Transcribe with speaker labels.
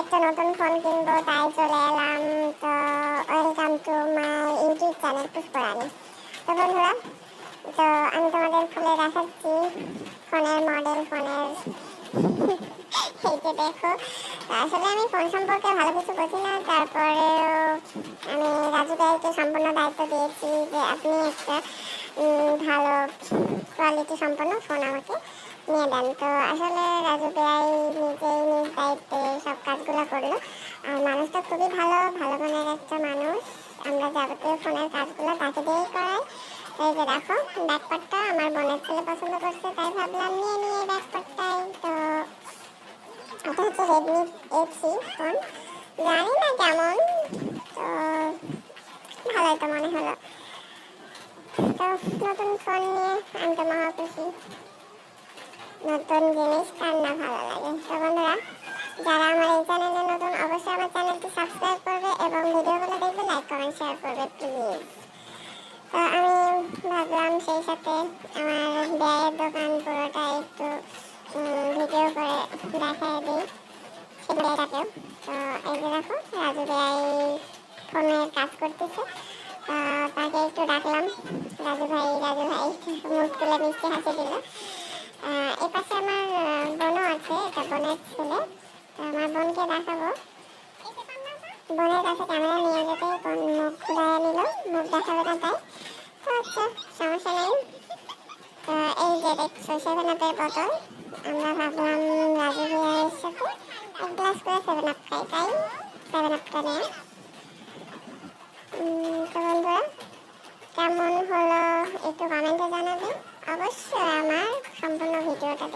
Speaker 1: একটা নতুন ফোন কিনবো, তাই চলে এলাম। তো welcome to my YouTube channel Pushparani. তো বন্ধুরা, তো আমি তোমাদের ফোনে দেখাচ্ছি ফোনের মডেল ফোনের এই দেখো, আসলে আমি ফোন সম্পর্কে ভালো কিছু বলছি না, তারপরেও আমি রাজু ভাইকে সম্পূর্ণ দায়িত্ব দিয়েছি যে আপনি একটা ভালো কোয়ালিটি সম্পন্ন ফোন আমাকে নিয়ে দেন। তো আসলে রাজু ভাই নিজেই নিজ দায়িত্বে কাজগুলো করল। আর মানুষটা খুবই ভালো ভালো মনের একটা মানুষ। আমরা যাবতীয় ফোনের কাজগুলো তাকে দিয়েই করাই। এই যে দেখো ব্যাকপার্টটা আমার বোনের ছেলে পছন্দ করছে, তাই ভাবলাম নিয়ে নিয়ে ব্যাকপার্টটাই তো এটা হচ্ছে রেডমি এ থ্রি ফোন জানি না কেমন, তো ভালোই তো মনে হলো। তো নতুন ফোন নিয়ে আমি তো মহা খুশি নতুন জিনিস কার না ভালো লাগে। তো বন্ধুরা যারা আমার এই চ্যানেলে নতুন, অবশ্যই আমার চ্যানেলটি সাবস্ক্রাইব করবে এবং ভিডিওগুলো দেখবে, লাইক, কমেন্ট, শেয়ার করবে, প্লিজ। তো আমি ভাবলাম সেই সাথে আমার ব্যয়ের দোকান পুরোটা একটু ভিডিও করে দেখাই দিই। সেগুলোটাকেও তো এই যে দেখো, রাজু ভাই ফোনের কাজ করতেছে। তাকে একটু ডাকলাম। রাজু ভাই রাজু ভাই, মুখ তুলে মিষ্টি হাসি দিল। এ পাশে আমার বোনও আছে, এটা বোনের ছেলে। আমার বোনকে দেখাবো। বোনের কাছে ক্যামেরা নিয়ে যেতে কোন মুখ খুলে নিল, মুখ দেখাবে না তাই। তো আচ্ছা সমস্যা নেই। তো এই যে দেখছ সেভেন আপের বোতল, আমরা ভাবলাম রাজু ভাইয়ের সাথে এক গ্লাস করে সেভেন আপ খাই, তাই? সেভেন আপটা তো বন্ধুরা, কেমন হলো একটু কমেন্টে জানাবে। অবশ্যই আমার সম্পূর্ণ ভিডিওটা